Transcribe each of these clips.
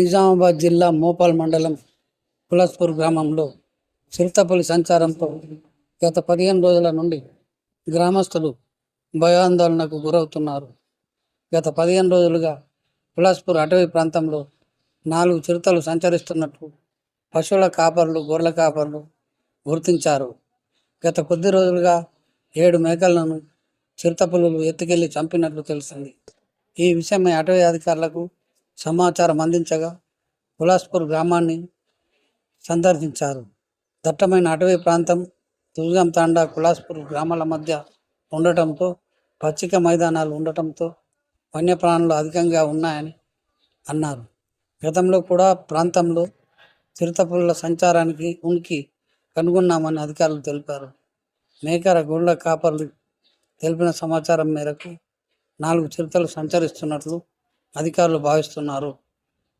నిజామాబాద్ జిల్లా మోపాల్ మండలం కులాస్పూర్ గ్రామంలో చిరుతపల్లి సంచారంతో గత పదిహేను రోజుల నుండి గ్రామస్తులు భయాందోళనకు గురవుతున్నారు. గత పదిహేను రోజులుగా కులాస్పూర్ అటవీ ప్రాంతంలో నాలుగు చిరుతలు సంచరిస్తున్నట్లు పశువుల కాపర్లు గొర్రెల కాపర్లు గుర్తించారు. గత కొద్ది రోజులుగా ఏడు మేకలను చిరుతపులులు ఎత్తుకెళ్ళి చంపినట్లు తెలిసింది. ఈ విషయమై అటవీ అధికారులకు సమాచారం అందించగా కులాస్పూర్ గ్రామాన్ని సందర్శించారు. దట్టమైన అటవీ ప్రాంతం దుర్గం తాండా కులాస్పూర్ గ్రామాల మధ్య ఉండటంతో పచ్చిక మైదానాలు ఉండటంతో వన్యప్రాణులు అధికంగా ఉన్నాయని అన్నారు. గతంలో కూడా ప్రాంతంలో చిరుతపుల్ల సంచారానికి ఉనికి కనుగొన్నామని అధికారులు తెలిపారు. మేకర గోళ్ళ కాపర్లు తెలిపిన సమాచారం మేరకు నాలుగు చిరుతలు సంచరిస్తున్నట్లు అధికారులు భావిస్తున్నారు.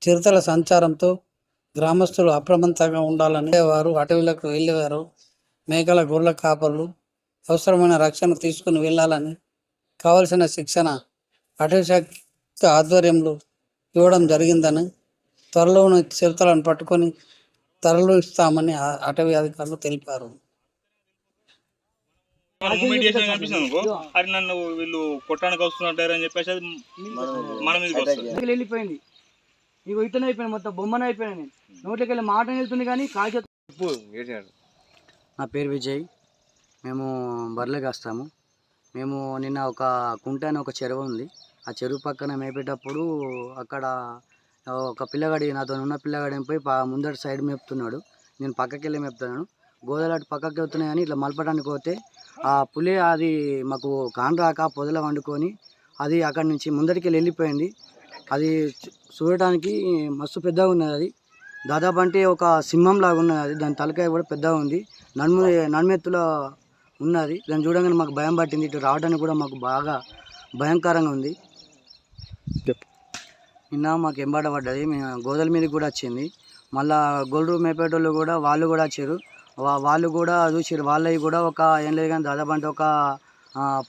చిరుతల సంచారంతో గ్రామస్తులు అప్రమత్తంగా ఉండాలని వారు అటవీలకు వెళ్ళేవారు. మేకల గొర్రెల కాపర్లు అవసరమైన రక్షణ తీసుకుని వెళ్ళాలని కావలసిన శిక్షణ అటవీ శాఖ ఆధ్వర్యంలో ఇవ్వడం జరిగిందని త్వరలోనే చిరుతలను పట్టుకొని తరలు ఇస్తామని ఆ అటవీ అధికారులు తెలిపారు. మూమెంట్ చేసిన కనిపిస్తుంది అనుకో అది నన్ను వీళ్ళు కొట్టడానికి వస్తున్నట్టారు అని చెప్పేసి అది మన మీదకి వస్తుంది. నోట్లోకి వెళ్ళిపోయింది. నీకు ఇతనే అయిపోయింది మొత్తం బొమ్మన అయిపోయాను నేను. నోట్లోకి వెళ్ళి మాట వెళ్తుంది కానీ కాల్చే నా పేరు విజయ్. మేము బర్రెలు కాస్తాము. మేము నిన్న ఒక కుంట అని ఒక చెరువు ఉంది. ఆ చెరువు పక్కన మేపేటప్పుడు అక్కడ ఒక పిల్లగాడి నాతో ఉన్న పిల్లగాడి పోయి ముందటి సైడ్ మేపుతున్నాడు. నేను పక్కకి వెళ్ళి మేపుతున్నాను. గోదలు అటు పక్కకి వెళ్తున్నాయి కానీ ఇట్లా మలపడానికి పోతే ఆ పులి అది మాకు కాన్ రాక పొదల వండుకొని అది అక్కడి నుంచి ముందరికి వెళ్ళి వెళ్ళిపోయింది. అది చూడటానికి మస్తు పెద్దగా ఉన్నది అది. దాదాపు అంటే ఒక సింహం లాగా ఉన్నది అది. దాని తలకాయ కూడా పెద్దగా ఉంది. నన్ను నన్మెత్తులో ఉన్నది. దాన్ని చూడగానే మాకు భయం పట్టింది. ఇటు రావడానికి కూడా మాకు బాగా భయంకరంగా ఉంది. నిన్న మాకు ఎంబాట పడ్డది. మేము గోదల మీదకి కూడా వచ్చింది. మళ్ళా గొర్రెలు మేపేటోళ్ళు కూడా వాళ్ళు కూడా వచ్చారు. వాళ్ళు కూడా చూసారు వాళ్ళవి కూడా ఒక ఏం లేదు కానీ దాదాపు అంటే ఒక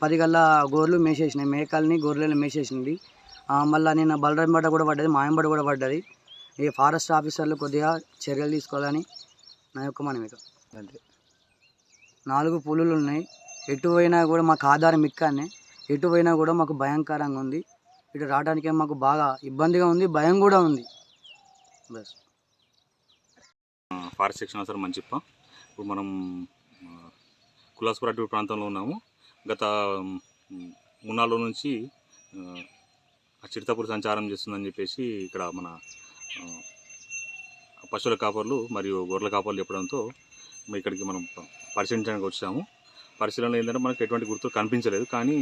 పది గల్ల గొర్రెలు మేసేసినాయి. మేకల్ని గొర్రెలను మేసేసింది. మళ్ళా నిన్న బలరాంబట కూడా పడ్డది మాయంబట కూడా పడ్డది. ఈ ఫారెస్ట్ ఆఫీసర్లు కొద్దిగా చర్యలు తీసుకోవాలని నా యొక్క మనం ఇక. నాలుగు పులులు ఉన్నాయి. ఎటు పోయినా కూడా మాకు ఆధారం ఇక్కడనే. ఎటు పోయినా కూడా మాకు భయంకరంగా ఉంది. ఇటు రావడానికి మాకు బాగా ఇబ్బందిగా ఉంది భయం కూడా ఉంది. బస్. ఫారెస్ట్ సెక్షన్ ఆఫీసర్ మంచిప్ప ఇప్పుడు మనం కులాస్పూర్ అటవీ ప్రాంతంలో ఉన్నాము. గత మున్నాళ్ళ నుంచి ఆ, సంచారం చేస్తుందని చెప్పేసి ఇక్కడ మన పశువుల కాపర్లు మరియు గొర్రెల కాపర్లు చెప్పడంతో ఇక్కడికి మనం పరిశీలించడానికి వచ్చాము. పరిశీలన ఏంటంటే మనకు ఎటువంటి గుర్తు కనిపించలేదు. కానీ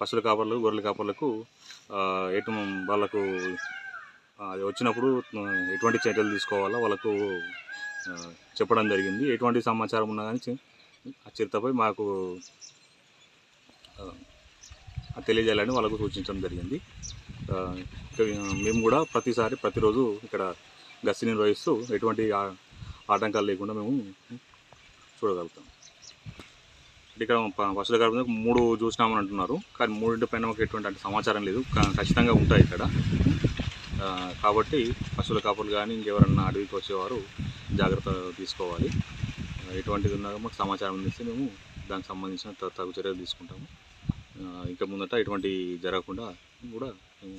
పశువుల కాపర్లు గొర్రెల కాపర్లకు ఎటు వాళ్ళకు అది వచ్చినప్పుడు ఎటువంటి చర్యలు తీసుకోవాలో? వాళ్ళకు చెప్పడం జరిగింది. ఎటువంటి సమాచారం ఉన్నా కానీ ఆ చిరుతపై మాకు తెలియజేయాలని వాళ్ళకు సూచించడం జరిగింది. మేము కూడా ప్రతిసారి ప్రతిరోజు ఇక్కడ గస్తీ నిర్వహిస్తూ ఎటువంటి ఆటంకాలు లేకుండా మేము చూడగలుగుతాం. ఇక్కడ ప- పశువుల కాపరి మూడు చూసినామని అంటున్నారు. కానీ మూడింటి పైన మాకు ఎటువంటి అంటే సమాచారం లేదు. ఖచ్చితంగా ఉంటాయి ఇక్కడ. కాబట్టి పశువుల కాపులు కానీ ఇంకెవరన్నా అడవికి వచ్చేవారు జాగ్రత్త తీసుకోవాలి. ఎటువంటిది ఉన్నా మాకు సమాచారం అందిస్తే మేము దానికి సంబంధించిన త- తగు చర్యలు తీసుకుంటాము. ఇంకా ముందట ఎటువంటి జరగకుండా కూడా మేము